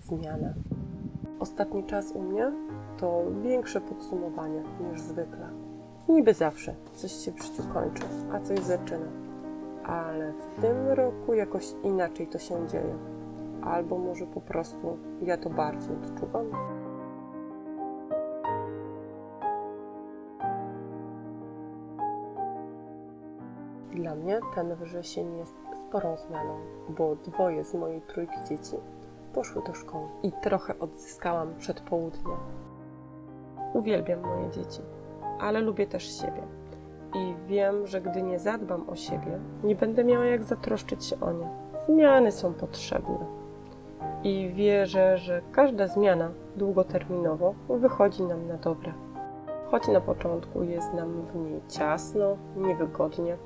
zmianę. Ostatni czas u mnie to większe podsumowanie niż zwykle. Niby zawsze coś się w życiu kończy, a coś zaczyna. Ale w tym roku jakoś inaczej to się dzieje. Albo może po prostu ja to bardziej odczuwam. Dla mnie ten wrzesień jest sporą zmianą, bo dwoje z mojej trójki dzieci poszły do szkoły i trochę odzyskałam przedpołudnie. Uwielbiam moje dzieci, ale lubię też siebie. I wiem, że gdy nie zadbam o siebie, nie będę miała jak zatroszczyć się o nie. Zmiany są potrzebne. I wierzę, że każda zmiana długoterminowo wychodzi nam na dobre. Choć na początku jest nam w niej ciasno, niewygodnie,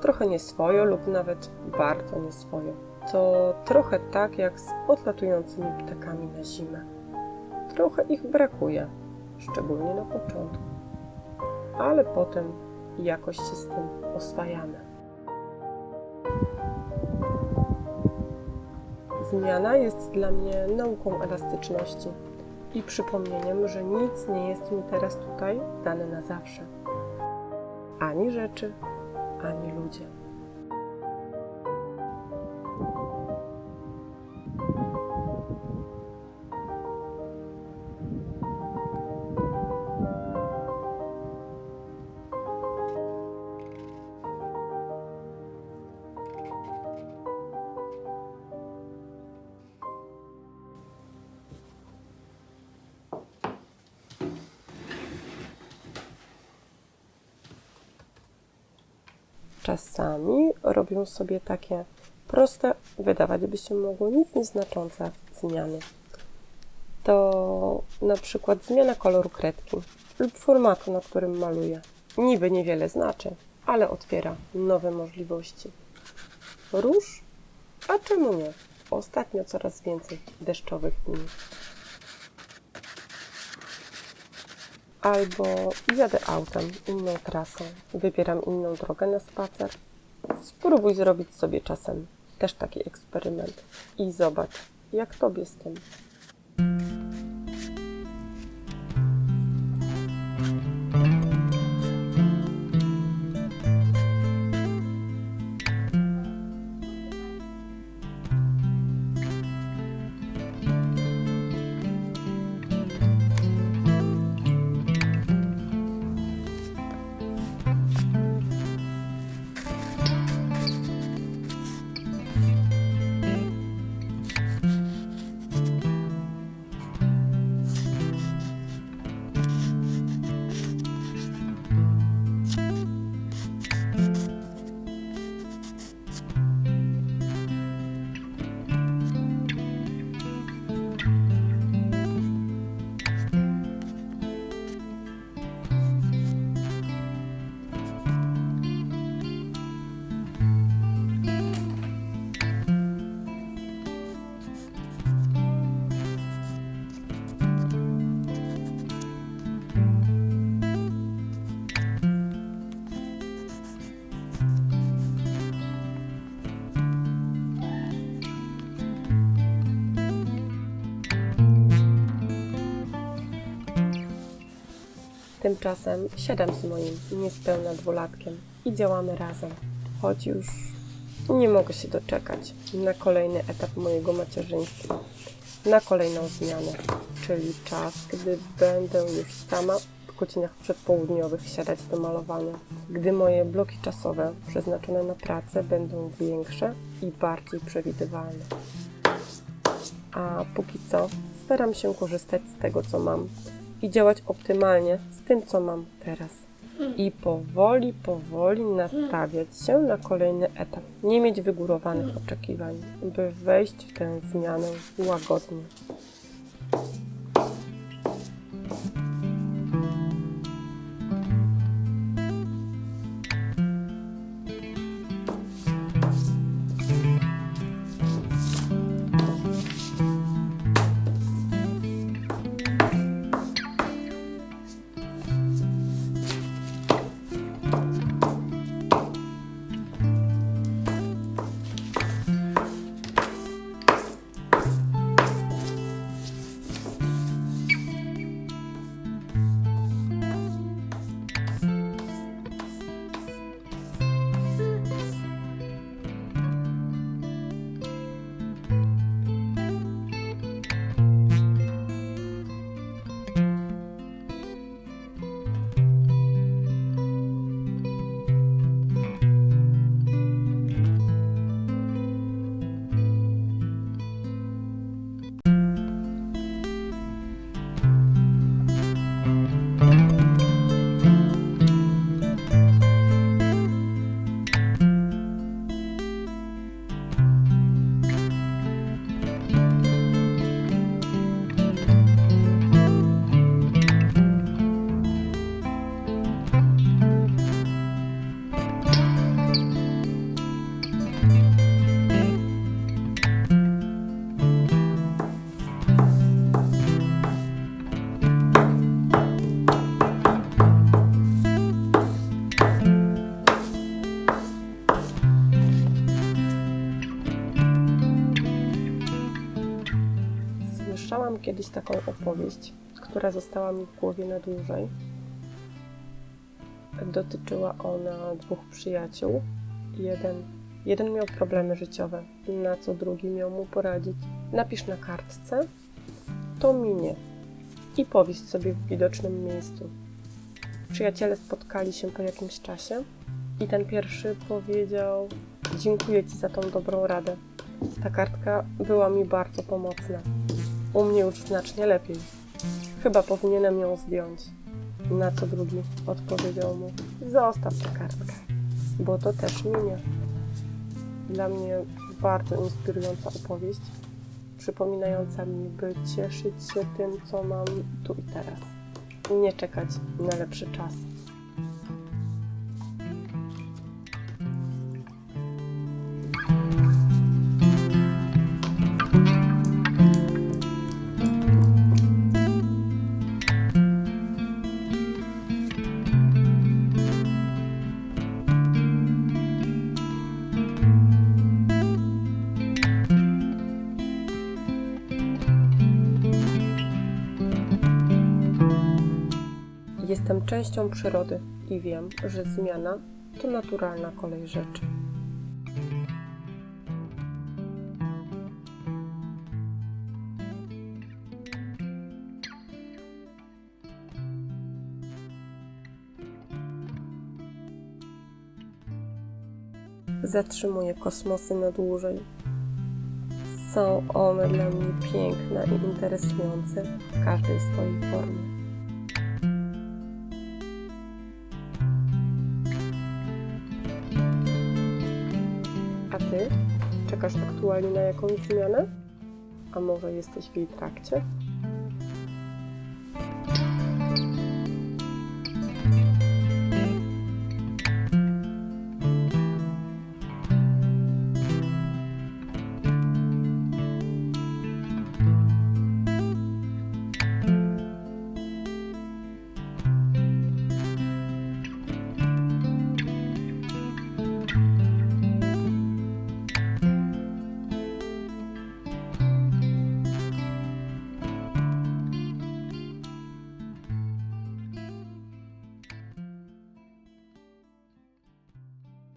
trochę nieswojo lub nawet bardzo nieswojo. To trochę tak jak z odlatującymi ptakami na zimę. Trochę ich brakuje, szczególnie na początku, ale potem jakoś się z tym oswajamy. Zmiana jest dla mnie nauką elastyczności i przypomnieniem, że nic nie jest mi teraz tutaj dane na zawsze. Ani rzeczy, ani ludzie. Czasami robią sobie takie proste, wydawać by się mogło nic nieznaczące zmiany. To na przykład zmiana koloru kredki lub formatu, na którym maluję. Niby niewiele znaczy, ale otwiera nowe możliwości. Róż? A czemu nie? Ostatnio coraz więcej deszczowych dni. Albo jadę autem inną trasą, wybieram inną drogę na spacer. Spróbuj zrobić sobie czasem też taki eksperyment i zobacz, jak tobie z tym. Tymczasem siadam z moim niespełna dwulatkiem i działamy razem. Choć już nie mogę się doczekać na kolejny etap mojego macierzyństwa, na kolejną zmianę, czyli czas, gdy będę już sama w godzinach przedpołudniowych siadać do malowania, gdy moje bloki czasowe przeznaczone na pracę będą większe i bardziej przewidywalne. A póki co staram się korzystać z tego, co mam i działać optymalnie z tym, co mam teraz. I powoli, powoli nastawiać się na kolejny etap. Nie mieć wygórowanych oczekiwań, by wejść w tę zmianę łagodnie. Kiedyś taką opowieść, która została mi w głowie na dłużej. Dotyczyła ona dwóch przyjaciół. Jeden, jeden miał problemy życiowe, na co drugi miał mu poradzić. Napisz na kartce, to minie i powieś sobie w widocznym miejscu. Przyjaciele spotkali się po jakimś czasie i ten pierwszy powiedział: Dziękuję Ci za tą dobrą radę. Ta kartka była mi bardzo pomocna. U mnie już znacznie lepiej. Chyba powinienem ją zdjąć. Na co drugi odpowiedział mu: Zostaw tę kartkę, bo to też minie. Dla mnie bardzo inspirująca opowieść, przypominająca mi, by cieszyć się tym, co mam tu i teraz. Nie czekać na lepszy czas. Jestem częścią przyrody i wiem, że zmiana to naturalna kolej rzeczy. Zatrzymuję kosmosy na dłużej. Są one dla mnie piękne i interesujące w każdej swojej formie. Ty? Czekasz aktualnie na jakąś zmianę? A może jesteś w jej trakcie?